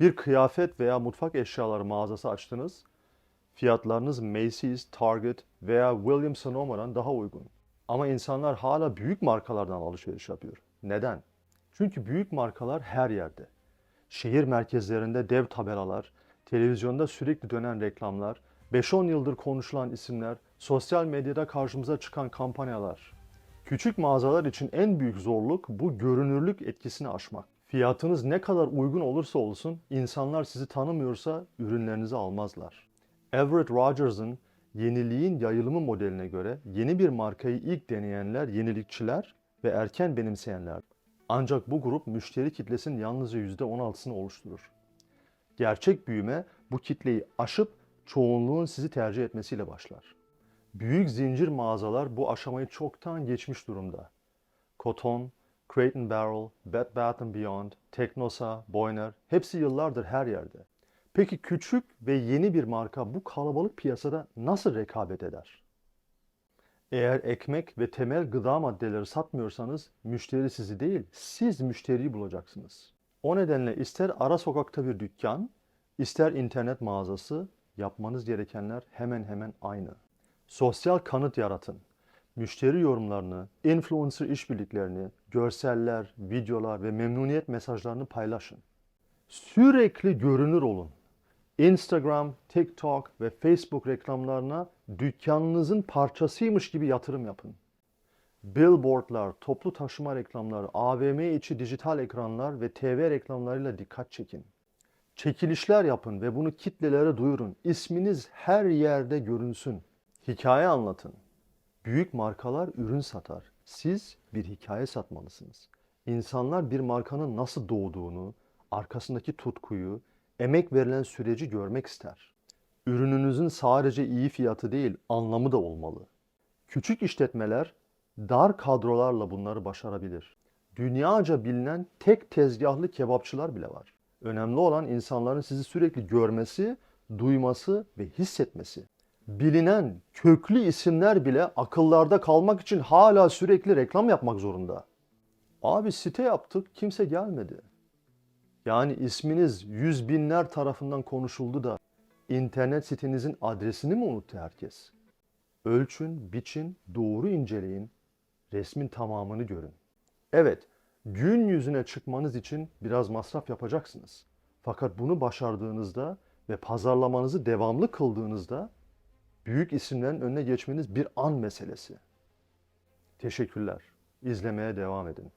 Bir kıyafet veya mutfak eşyaları mağazası açtınız. Fiyatlarınız Macy's, Target veya Williams Sonoma'dan daha uygun. Ama insanlar hala büyük markalardan alışveriş yapıyor. Neden? Çünkü büyük markalar her yerde. Şehir merkezlerinde dev tabelalar, televizyonda sürekli dönen reklamlar, 5-10 yıldır konuşulan isimler, sosyal medyada karşımıza çıkan kampanyalar. Küçük mağazalar için en büyük zorluk bu görünürlük etkisini aşmak. Fiyatınız ne kadar uygun olursa olsun insanlar sizi tanımıyorsa ürünlerinizi almazlar. Everett Rogers'ın yeniliğin yayılımı modeline göre yeni bir markayı ilk deneyenler yenilikçiler ve erken benimseyenler. Ancak bu grup müşteri kitlesinin yalnızca %16'sını oluşturur. Gerçek büyüme bu kitleyi aşıp çoğunluğun sizi tercih etmesiyle başlar. Büyük zincir mağazalar bu aşamayı çoktan geçmiş durumda. Koton, Crate Barrel, Bed Bath Beyond, Teknosa, Boyner hepsi yıllardır her yerde. Peki küçük ve yeni bir marka bu kalabalık piyasada nasıl rekabet eder? Eğer ekmek ve temel gıda maddeleri satmıyorsanız müşteri sizi değil, siz müşteriyi bulacaksınız. O nedenle ister ara sokakta bir dükkan, ister internet mağazası yapmanız gerekenler hemen hemen aynı. Sosyal kanıt yaratın. Müşteri yorumlarını, influencer işbirliklerini, görseller, videolar ve memnuniyet mesajlarını paylaşın. Sürekli görünür olun. Instagram, TikTok ve Facebook reklamlarına dükkanınızın parçasıymış gibi yatırım yapın. Billboardlar, toplu taşıma reklamları, AVM içi dijital ekranlar ve TV reklamlarıyla dikkat çekin. Çekilişler yapın ve bunu kitlelere duyurun. İsminiz her yerde görünsün. Hikaye anlatın. Büyük markalar ürün satar. Siz bir hikaye satmalısınız. İnsanlar bir markanın nasıl doğduğunu, arkasındaki tutkuyu, emek verilen süreci görmek ister. Ürününüzün sadece iyi fiyatı değil, anlamı da olmalı. Küçük işletmeler dar kadrolarla bunları başarabilir. Dünyaca bilinen tek tezgahlı kebapçılar bile var. Önemli olan insanların sizi sürekli görmesi, duyması ve hissetmesi. Bilinen köklü isimler bile akıllarda kalmak için hala sürekli reklam yapmak zorunda. Abi site yaptık, kimse gelmedi. Yani isminiz yüz binler tarafından konuşuldu da internet sitenizin adresini mi unuttu herkes? Ölçün, biçin, doğru inceleyin, resmin tamamını görün. Evet, gün yüzüne çıkmanız için biraz masraf yapacaksınız. Fakat bunu başardığınızda ve pazarlamanızı devamlı kıldığınızda büyük isimlerin önüne geçmeniz bir an meselesi. Teşekkürler. İzlemeye devam edin.